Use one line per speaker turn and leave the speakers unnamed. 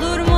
doldurma.